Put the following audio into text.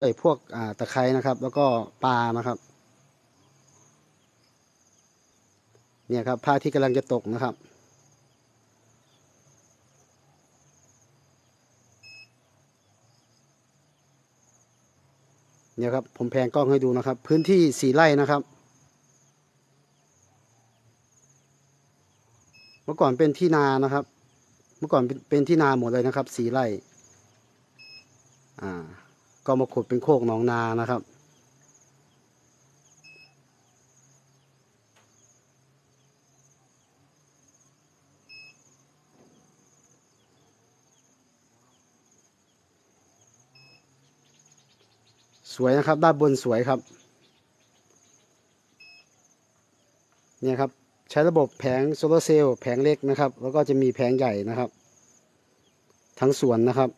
ไอ้พวกตะไคร้นะครับ แล้วก็ปลานะครับ เนี่ยครับพระอาที่กำลังจะตกนะครับ เนี่ยครับผมแพนกล้องให้ดูนะครับ พื้นที่สี่ไร่นะครับ เมื่อก่อนเป็นที่นานะครับ เมื่อก่อนเป็นเป็นที่นาหมดเลยนะครับสี่ไร่ อ่า ก็มาขุดเป็นโคกหนองนานะครับ สวยนะครับด้านบนสวยครับเนี่ยครับใช้ระบบแผงโซลาเซลล์แผงเล็กนะครับ แล้วก็จะมีแผงใหญ่นะครับ ทั้งสวนนะครับ